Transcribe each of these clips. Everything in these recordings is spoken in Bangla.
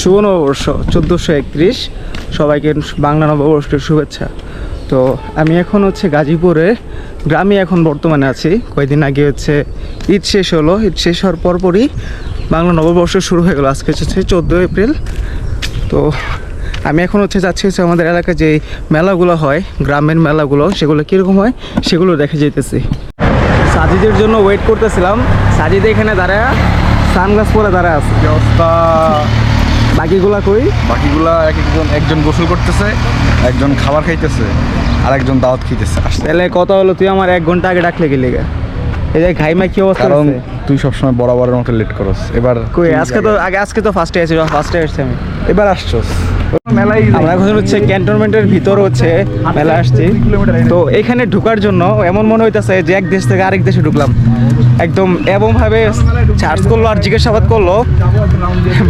শুভ নববর্ষ চোদ্দোশো একত্রিশ। সবাইকে বাংলা নববর্ষের শুভেচ্ছা। তো আমি এখন হচ্ছে গাজীপুরে, গ্রামে এখন বর্তমানে আছি। কয়েকদিন আগে হচ্ছে ঈদ শেষ হলো। ঈদ শেষ হওয়ার পরপরই বাংলা নববর্ষ শুরু হয়ে গেলো। আজকে হচ্ছে চোদ্দোই এপ্রিল। তো আমি এখন হচ্ছে যাচ্ছি হচ্ছে আমাদের এলাকায় যে মেলাগুলো হয়, গ্রামের মেলাগুলো, সেগুলো কীরকম হয়, সেগুলো দেখে যেতেছি। সাজিদের জন্য ওয়েট করতেছিলাম। সাজিদ এখানে দাঁড়ায় সানগ্লাস পরে দাঁড়ায় আছে। অবস্থা? বাকিগুলা কই? বাকিগুলা এক একজন একজন গোসল করতেছে একজন খাবার খাইতেছে আর একজন দাওয়াত খাইতেছে। তাহলে কথা হলো তুই আমার এক ঘণ্টা আগে ডাকলে গেলি গা। এই যে ঘাইমা কি অবস্থা কারণ? তুই সবসময় বরাবরের মতো লেট করস। এবার কই আজকে তো আগে- আজকে তো ফার্স্টে আছি ফার্স্টে আসছি আমি। এবার আসছস। আমরা এখন হচ্ছে ক্যান্টনমেন্টের ভিতর হচ্ছে মেলা আসছি। তো এখানে ঢুকার জন্য এমন মনে হইতেছে যে এক দেশ থেকে আরেক দেশে ঢুকলাম। একদম এমন ভাবে চার্জ করল আর জিজ্ঞাসাবাদ করল।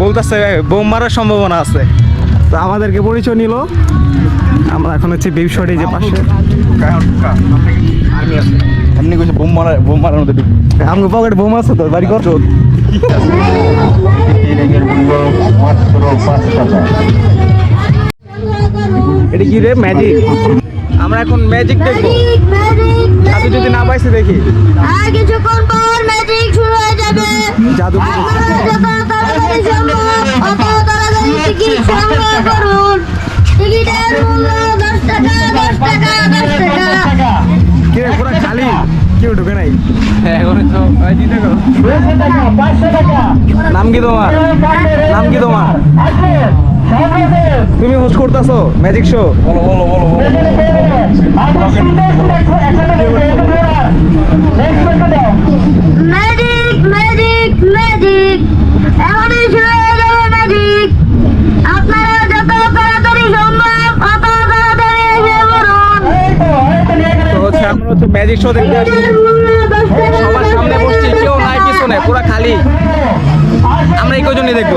বলতেছে বোম মারার সম্ভাবনা আছে। তো আমাদেরকে পরিচয় নিল। আমরা এখন হচ্ছে বিপ শটে যে পাশে। এমনি কইছে বোম মারা বোম মারার মধ্যে আমাকে পকেট বোম আছে তো বাড়ি কর। এটা কি রে ম্যাজিক আমরা এখন ম্যাজিক দেখব। সাথে যদি না পাইছি দেখি। আর কিছুক্ষণ পর ম্যাজিক শুরু হয়ে যাবে। জাদু খালি? কেউ ঢুকে নাই। নাম কি তোমার? নাম কি তোমার? তুমি হোস্ট করতেছো ম্যাজিক শো বলো বলো বলো বলো। ম্যাজিক শো দেখতে আসছি সবার সামনে বসছি কেউ নাই পিছনে পুরো খালি। আমরা এই কজনই দেখব?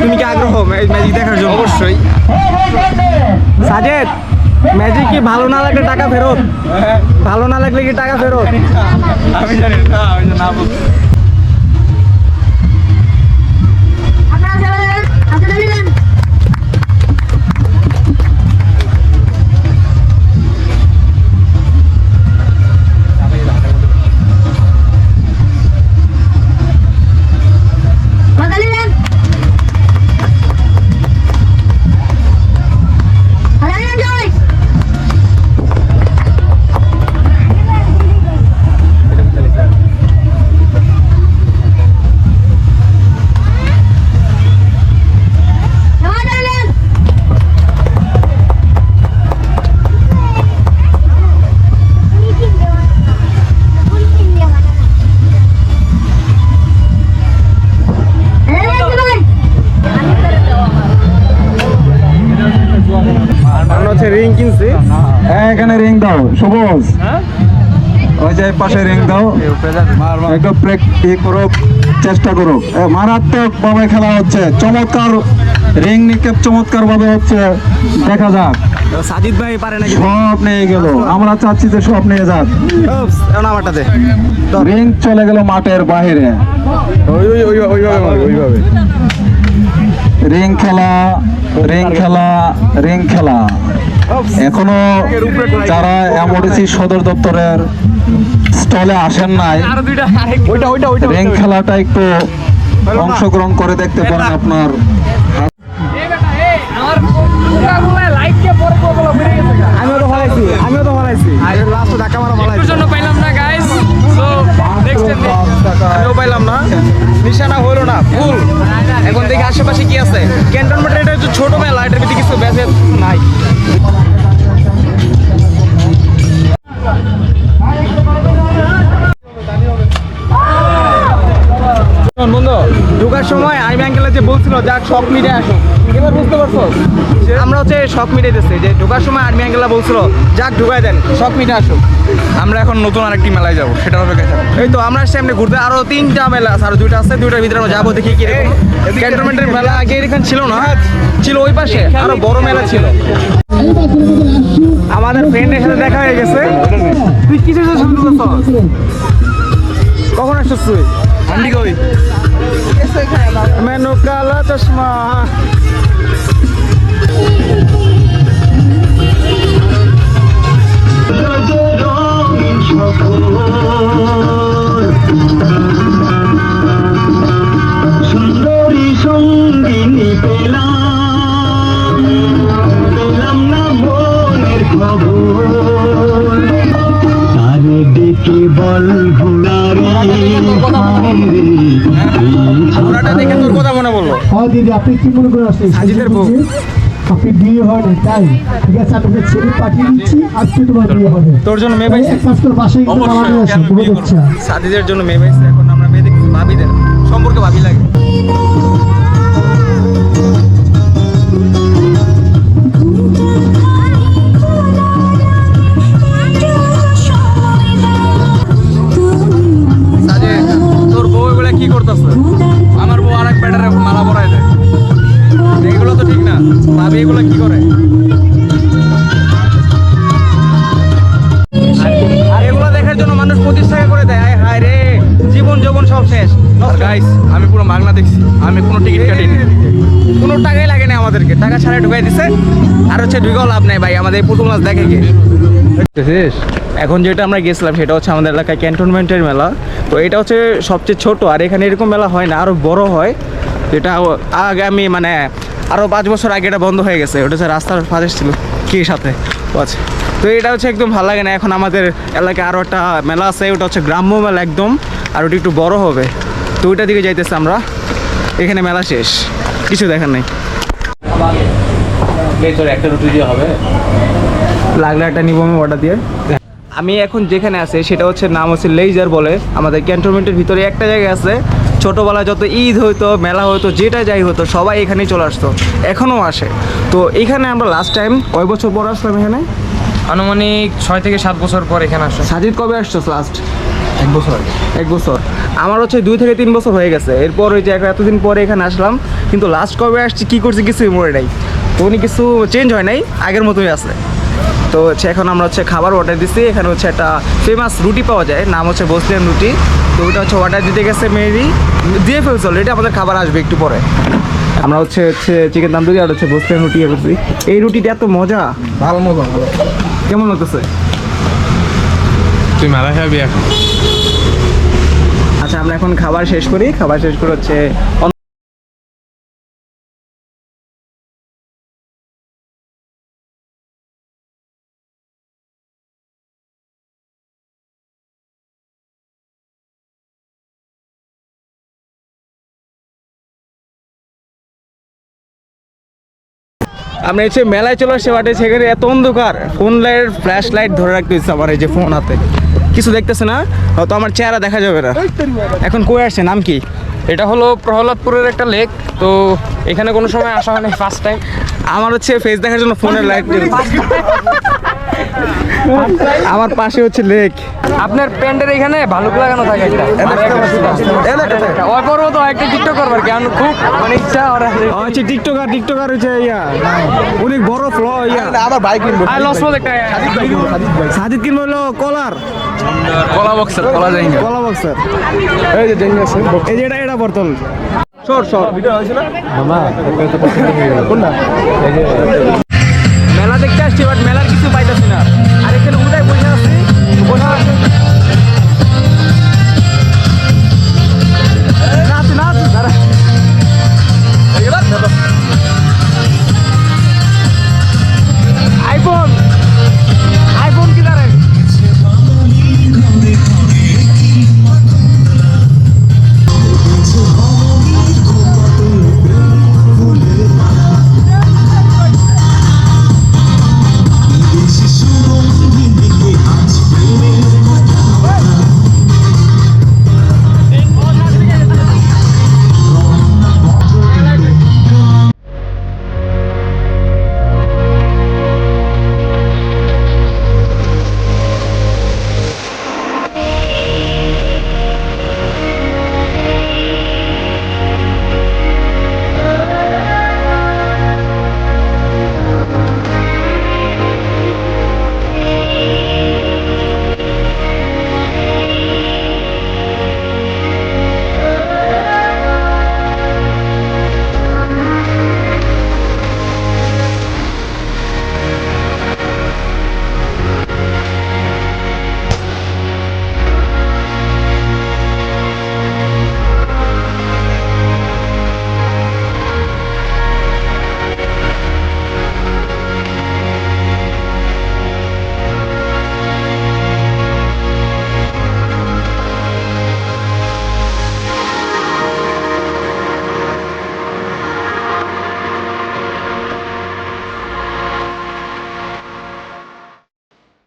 তুমি কি আগ্রহ ম্যাজিক দেখার জন্য? অবশ্যই। সাজেদ ম্যাজিক কি ভালো না লাগলে টাকা ফেরত? ভালো না লাগলে কি টাকা ফেরত? আমি জানি না আমি না বলছি। আমরা রিং কিনছি। হ্যাঁ এখানে রিং দাও সবুজ। ওই যে পাশে রিং দাও। একটু ব্রেক ই করো চেষ্টা করো। মারাত্মক ভাবে খেলা হচ্ছে। চমৎকার রিং নিক্ষেপ চমৎকার ভাবে হচ্ছে। দেখা যাক। সাজিদ ভাই পারে নাকি? সব নিয়ে গেল। আমরা চাচ্ছি যে সব নিয়ে যাক। রিং চলে গেল মাঠের বাহিরে ওই ওই ওই ওইভাবে ওইভাবে রিং খেলা রিং খেলা রিং খেলা। এখনও যারা এমডিসি সদর দপ্তরের স্টলে আসেন নাই ওইটা ওইটা ওইটা খেলাটা একটু অংশগ্রহণ করে দেখতে পারেন আপনার। আমিও তো ফলাইছি আমিও তো ফলাইছি লাস্ট ধাক্কা মারা ফলাইছি জন্য পাইলাম না গাইস সো নেক্সট আমিও পাইলাম না। নিশানা হলো না ফুল। এখন দেখি আশেপাশে কি আছে। ক্যান্টনমেন্টের এটা হচ্ছে ছোট মেলা এটার ভিতরে কিছু বেঁচে নাই। সময় আইমি আঙ্কেল যে বলছিল যাক শখ মিটে আসো। এবার বুঝতে পারছ? আমরা হচ্ছে শখ মিটাইতেছি যে ঢোকার সময় আর্মি আঙ্কেলরা বলছিল যাক ঢুকাই দেন শখ মিটে আসো। আমরা এখন নতুন আরেকটি মেলায় যাব সেটা হবে এই তো আমরা আসছি এমনি ঘুরতে আরও তিনটা মেলা আছে আরও দুইটা আছে দুইটার ভিতরে আমরা যাব দেখি কি ক্যান্টনমেন্টের মেলা আগে এখানে ছিল না? ছিল ওই পাশে আরও বড় মেলা ছিল। আমাদের ফ্রেন্ডের সাথে দেখা হয়ে গেছে। তুই কিসের সাথে কখন আসছিস তুই? কই? কালা চশমা। সুন্দরী সঙ্গিনী পেলাম পেলাম না মনের খবর। তার ডেকে বলব দিদি আপনি কি মনে করে আসলেন। আপনি বিয়ে হয় না তাই? ঠিক আছে আপনাকে ছেলে পাঠিয়ে দিচ্ছি আজকে তোমার বিয়ে হবে। তোর জন্য মেয়ে পাইছে? কাজ করে বাসায় কিন্তু আছে সাদিদের জন্য মেয়ে পাইছে এখন আমরা মেয়ে দেখছি ভাবিদের সম্পর্কে ভাবি লাগে। দিছে আর হচ্ছে ঢুকেও লাভ নেই ভাই আমাদের প্রথম মাস দেখে কে? এখন যেটা আমরা গেছিলাম সেটা হচ্ছে আমাদের এলাকায় ক্যান্টনমেন্টের মেলা। তো এটা হচ্ছে সবচেয়ে ছোট আর এখানে এরকম মেলা হয় না আরও বড় হয়। যেটা আগামী মানে আরও পাঁচ বছর আগে এটা বন্ধ হয়ে গেছে ওটা হচ্ছে রাস্তার ফাঁসে ছিল কি সাথে? আচ্ছা। তো এটা হচ্ছে একদম ভালো লাগে না এখন আমাদের এলাকায় আরও একটা মেলা আছে ওটা হচ্ছে গ্রাম্য মেলা একদম আর ওটা একটু বড় হবে। তো ওইটার দিকে যাইতেছে আমরা এখানে মেলা শেষ কিছু দেখার নেই। একটা রুটি দিয়ে হবে। লাগলে একটা নিব আমি অর্ডার দিয়ে। আমি এখন যেখানে আছি সেটা হচ্ছে নাম হচ্ছে লেইজার বলে। আমাদের ক্যান্টনমেন্টের ভিতরে একটা জায়গা আছে। ছোটোবেলায় যত ঈদ হইতো মেলা হইতো যেটা যাই হতো সবাই এখানেই চলে আসতো। এখনও আসে। তো এখানে আমরা লাস্ট টাইম কয় বছর পর আসলাম এখানে? আনুমানিক ছয় থেকে সাত বছর পর এখানে আসো সাজিদ কবে আসছো লাস্ট এক বছর এক বছর। আমার হচ্ছে দুই থেকে তিন বছর হয়ে গেছে। এরপর ওই যে এতদিন পরে এখানে আসলাম কিন্তু লাস্ট কবে আসছি কী করছি কিছুই মনে নাই। তো উনি কিছু চেঞ্জ হয় নাই আগের মতোই আছে। তো হচ্ছে এখন আমরা হচ্ছে খাবার অর্ডার দিচ্ছি এখানে হচ্ছে একটা ফেমাস রুটি পাওয়া যায় নাম হচ্ছে বসলিয়ান রুটি। তো ওইটা হচ্ছে অর্ডার দিতে গেছে মেবি দিয়ে ফেলছে অলরেডি আমাদের খাবার আসবে একটু পরে। আমরা হচ্ছে হচ্ছে চিকেন তান্দুরি আর হচ্ছে বসলিয়ান রুটি করছি এই রুটিটা এত মজা। ভালো মজা ভালো। কেমন হতেছে তুই মেলা খাবি এখন। আচ্ছা আমরা এখন খাবার শেষ করি খাবার শেষ করে হচ্ছে আমরা হচ্ছে মেলায় চলে আসছি বাটে সেখানে এত অন্ধকার। ফোন লাইট ফ্ল্যাশ লাইট ধরে রাখতে হচ্ছে আমার এই যে ফোন হাতে। কিছু দেখতেছে না? তো আমার চেহারা দেখা যাবে না। এখন কই আসছে? নাম কি? এটা হলো প্রহ্লাদপুরের একটা লেক তো এখানে কোনো সময় আসা হয়নি ফার্স্ট টাইম আমার হচ্ছে ফেস দেখার জন্য ফোনের লাইট আমার পাশে হচ্ছে লেক। আপনার প্যান্টের এখানে ভালুক লাগানো থাকে একটা। একটা ওই তো একটা টিকটক করবার কেন খুব মানে ইচ্ছা ওরা। হচ্ছে টিকটকার টিকটকার হচ্ছে ইয়া। অনেক বড় ফ্ল ইয়া। আবার বাইক কিনবো। আই লস বল একটা সাজিদ কিনবো হলো কলার। কলা বক্সার কলা কলা বক্সার এই যে এই যে এটা এটা বোতল শর্ট শর্ট মেলা দেখতে আসছি বাট মেলার কিছু পাইতেছি না। আর এখানে উদয় বসে আছি বসে